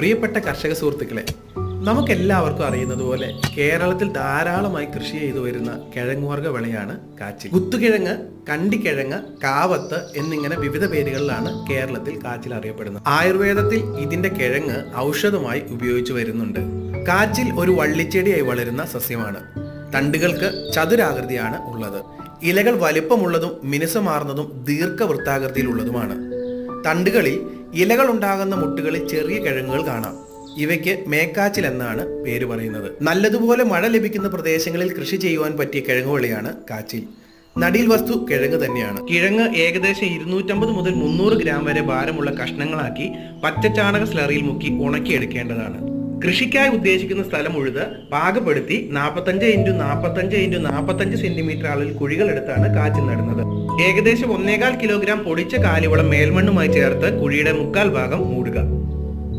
പ്രിയപ്പെട്ട കർഷക സുഹൃത്തുക്കളെ നമുക്കെല്ലാവർക്കും അറിയുന്നത് പോലെ കേരളത്തിൽ ധാരാളമായി കൃഷി ചെയ്തു വരുന്ന കിഴങ്ങുവർഗ വിളയാണ് കാച്ചിൽ. കുത്തുകിഴങ്ങ് കണ്ടിക്കിഴങ്ങ് കാവത്ത് എന്നിങ്ങനെ വിവിധ പേരുകളിലാണ് കേരളത്തിൽ കാച്ചിൽ അറിയപ്പെടുന്നത്. ആയുർവേദത്തിൽ ഇതിന്റെ കിഴങ്ങ് ഔഷധമായി ഉപയോഗിച്ചു വരുന്നുണ്ട്. കാച്ചിൽ ഒരു വള്ളിച്ചെടിയായി വളരുന്ന സസ്യമാണ്. തണ്ടുകൾക്ക് ചതുരാകൃതിയാണ് ഉള്ളത്. ഇലകൾ വലിപ്പമുള്ളതും മിനുസമാർന്നതും ദീർഘവൃത്താകൃതിയിലുള്ളതുമാണ്. തണ്ടുകളിൽ ഇലകൾ ഉണ്ടാകുന്ന മുട്ടുകളിൽ ചെറിയ കിഴങ്ങുകൾ കാണാം. ഇവയ്ക്ക് മേക്കാച്ചിൽ എന്നാണ് പേര് പറയുന്നത്. നല്ലതുപോലെ മഴ ലഭിക്കുന്ന പ്രദേശങ്ങളിൽ കൃഷി ചെയ്യുവാൻ പറ്റിയ കിഴങ്ങുവിളയാണ് കാച്ചിൽ. നടീൽ വസ്തു കിഴങ്ങ് തന്നെയാണ്. കിഴങ്ങ് ഏകദേശം ഇരുന്നൂറ്റമ്പത് മുതൽ മുന്നൂറ് ഗ്രാം വരെ ഭാരമുള്ള കഷ്ണങ്ങളാക്കി പച്ചച്ചാണക സ്ലറിയിൽ മുക്കി ഉണക്കിയെടുക്കേണ്ടതാണ്. കൃഷിക്കായി ഉദ്ദേശിക്കുന്ന സ്ഥലം ഉഴുത് പാകപ്പെടുത്തി നാൽപ്പത്തഞ്ച് ഇന്റു നാൽപ്പത്തഞ്ച് ഇന്റു നാൽപ്പത്തഞ്ച് സെന്റിമീറ്റർ അളവിൽ കുഴികൾ എടുത്താണ് കാച്ചിൽ നടുന്നത്. ഏകദേശം ഒന്നേകാൽ കിലോഗ്രാം പൊടിച്ച കാലിവളം മേൽമണ്ണുമായി ചേർത്ത് കുഴിയുടെ മുക്കാൽ ഭാഗം മൂടുക.